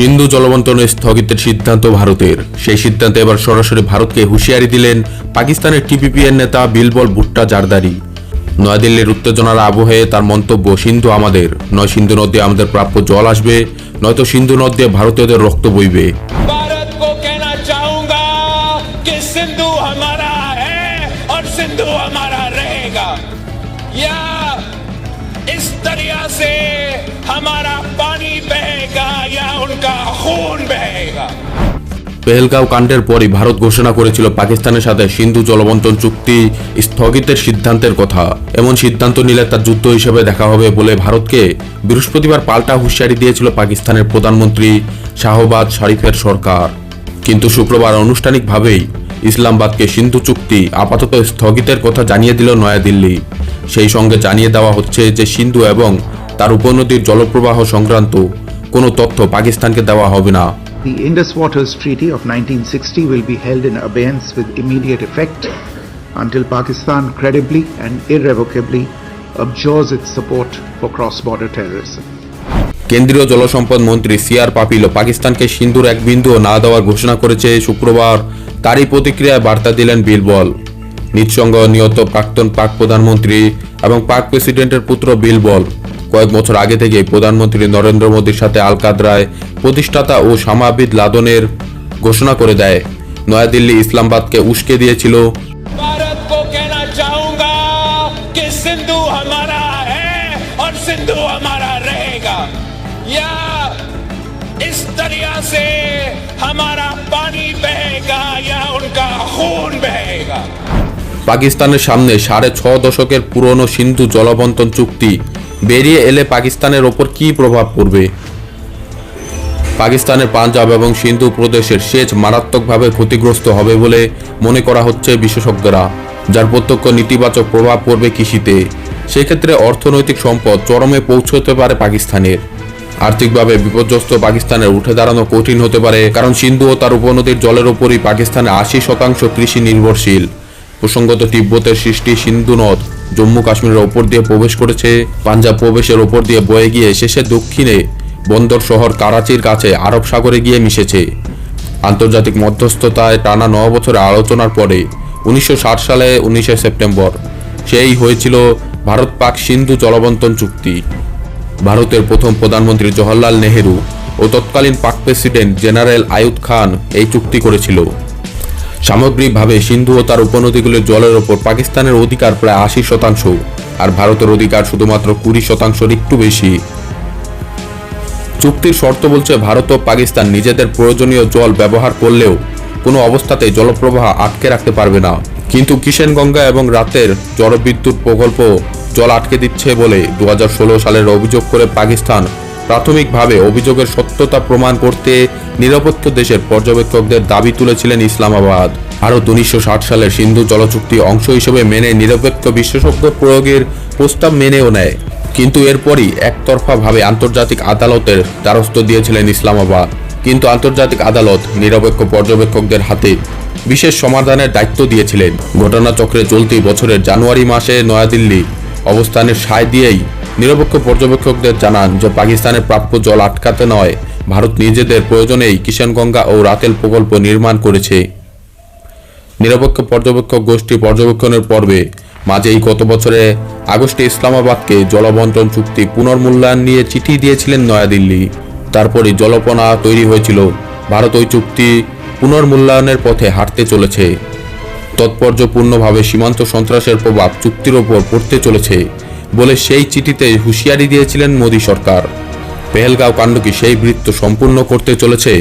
সিন্ধু জলবন্টনের স্থগিতের সিদ্ধান্ত ভারতের সেই সিদ্ধান্তে এবার সরাসরি ভারতকে হুঁশিয়ারি দিলেন পাকিস্তানের টিপিপিএর নেতা বিলবল ভুট্টা জারদারি নয়াদিল্লির উত্তেজনার আবহে তার মন্তব্য সিন্ধু আমাদের নয় সিন্ধু নদী আমাদের প্রাপ্য জল আসবে নয়তো সিন্ধু নদ দিয়ে ভারতীয়দের রক্ত বইবে भारत को कहना चाहूंगा कि सिंधु हमारा है और सिंधु हमारा रहेगा या इस दरिया से हमारा पानी बहेगा পেহেলগাঁও কাণ্ডের পরই ভারত ঘোষণা করেছিল পাকিস্তানের সাথে সিন্ধু জলবন্টন চুক্তি স্থগিতের সিদ্ধান্তের কথা। এমন সিদ্ধান্ত নিলে তার যুদ্ধ হিসেবে দেখা হবে বলে ভারতকে বৃহস্পতিবার পাল্টা হুঁশিয়ারি দিয়েছিল পাকিস্তানের প্রধানমন্ত্রী শাহবাজ শরীফের সরকার। কিন্তু শুক্রবার আনুষ্ঠানিকভাবেই ইসলামাবাদকে সিন্ধু চুক্তি আপাতত স্থগিতের কথা জানিয়ে দিল নয়াদিল্লি। সেই সঙ্গে জানিয়ে দেওয়া হচ্ছে যে সিন্ধু এবং তার উপনদীর জলপ্রবাহ সংক্রান্ত কোনো তথ্য পাকিস্তানকে দেওয়া হবে না The Indus Waters Treaty of 1960 will be held in abeyance with immediate effect until Pakistan credibly and irrevocably abjures its support for cross-border terrorism. কেন্দ্রীয় জলসম্পদ মন্ত্রী সিআর পাপিলও পাকিস্তানকে সিন্ধুর এক বিন্দুও না দেওয়ার ঘোষণা করেছে শুক্রবার তারই প্রতিক্রিয়ায় বার্তা দিলেন বিলবল নিঃসঙ্গ নিহত প্রাক্তন পাক প্রধানমন্ত্রী এবং পাক প্রেসিডেন্টের পুত্র বিলবল কয়েক বছর আগে থেকে প্রধানমন্ত্রী নরেন্দ্র মোদীর সাথে আল কাদরায় প্রতিষ্ঠাতা ও সামাবিদ লাদনের ঘোষণা করে দেয় নয়াদিল্লি ইসলামাবাদকে উস্কে দিয়েছিল भारत को कहना चाहूंगा कि सिंधु हमारा है और सिंधु हमारा रहेगा या इस दरिया से हमारा पानी बहेगा या उनका खून बहेगा পাকিস্তানের সামনে সাড়ে ছ দশকের পুরনো সিন্ধু জলবন্টন চুক্তি বেরিয়ে এলে পাকিস্তানের ওপর কী প্রভাব পড়বে? পাকিস্তানের পাঞ্জাব এবং সিন্ধু প্রদেশের সেচ মারাত্মকভাবে ক্ষতিগ্রস্ত হবে বলে মনে করা হচ্ছে বিশেষজ্ঞরা, যার প্রত্যক্ষ নেতিবাচক প্রভাব পড়বে কৃষিতে। সেক্ষেত্রে অর্থনৈতিক সম্পদ চরমে পৌঁছতে পারে পাকিস্তানের। আর্থিকভাবে বিপর্যস্ত পাকিস্তানের উঠে দাঁড়ানো কঠিন হতে পারে, কারণ সিন্ধু ও তার উপনদীর জলের ওপরই পাকিস্তানের আশি শতাংশ কৃষি নির্ভরশীল। প্রসঙ্গত তিব্বতের সৃষ্টি সিন্ধু নদ জম্মু কাশ্মীরের ওপর দিয়ে প্রবেশ করেছে। পাঞ্জাব প্রবেশের ওপর দিয়ে বয়ে গিয়ে শেষে দক্ষিণে বন্দর শহর কারাচির কাছে আরব সাগরে গিয়ে মিশেছে। আন্তর্জাতিক মধ্যস্থতায় টানা ন বছরের আলোচনার পরে উনিশশো ষাট সালে উনিশে সেপ্টেম্বর সেই হয়েছিল ভারত পাক সিন্ধু জলবন্টন চুক্তি। ভারতের প্রথম প্রধানমন্ত্রী জওহরলাল নেহেরু ও তৎকালীন পাক প্রেসিডেন্ট জেনারেল আয়ুব খান এই চুক্তি করেছিল। সামগ্রিকভাবে সিন্ধু ও তার উপনদীগুলির জলের ওপর পাকিস্তানের অধিকার প্রায় আশি শতাংশ, আর ভারতের অধিকার শুধুমাত্র কুড়ি শতাংশের একটু বেশি। চুক্তির শর্ত বলছে ভারত ও পাকিস্তান নিজেদের প্রয়োজনীয় জল ব্যবহার করলেও কোনো অবস্থাতে জলপ্রবাহ আটকে রাখতে পারবে না। কিন্তু কিষেনগঙ্গা এবং রাতের জলবিদ্যুৎ প্রকল্প জল আটকে দিচ্ছে বলে দু হাজার ষোলো সালের অভিযোগ করে পাকিস্তান প্রাথমিকভাবে অভিযোগের সত্যতা প্রমাণ করতে নিরপেক্ষ দেশের পর্যবেক্ষকদের দাবি তুলেছিলেন ইসলামাবাদ। ভারত উনিশশো সালের সিন্ধু জলচুক্তি অংশ হিসেবে মেনে নিরপেক্ষ বিশেষজ্ঞ প্রয়োগের প্রস্তাব মেনেও নেয়। কিন্তু এরপরই একতরফাভাবে আন্তর্জাতিক আদালতের দ্বারস্থ দিয়েছিলেন ইসলামাবাদ। কিন্তু আন্তর্জাতিক আদালত নিরপেক্ষ পর্যবেক্ষকদের হাতে বিশেষ সমাধানের দায়িত্ব দিয়েছিলেন। ঘটনাচক্রে চলতি বছরের জানুয়ারি মাসে নয়াদিল্লি অবস্থানের সায় দিয়েই নিরপেক্ষ পর্যবেক্ষকদের জানান যে পাকিস্তানের প্রাপ্য জল আটকাতে নয়, ভারত নিজেদের প্রয়োজনেই কিষানগঙ্গা ও রাতেল প্রকল্প নির্মাণ করেছে। নিরপেক্ষ পর্যবেক্ষক গোষ্ঠী পর্যবেক্ষণের পর্বে মাঝেই গত বছরে আগস্টে ইসলামাবাদকে জলবন্টন চুক্তি পুনর্মূল্যায়ন নিয়ে চিঠি দিয়েছিলেন নয়াদিল্লি। তারপরে জলপনা তৈরি হয়েছিল, ভারত ওই চুক্তি পুনর্মূল্যায়নের পথে হাঁটতে চলেছে। তৎপর্যপূর্ণভাবে সীমান্ত সন্ত্রাসের প্রভাব চুক্তির ওপর পড়তে চলেছে বলে সেই চিঠিতে হুঁশিয়ারি দিয়েছিলেন মোদী সরকার। পেহেলগাঁও কাণ্ডকে সেই বৃত্ত সম্পূর্ণ করতে চলেছে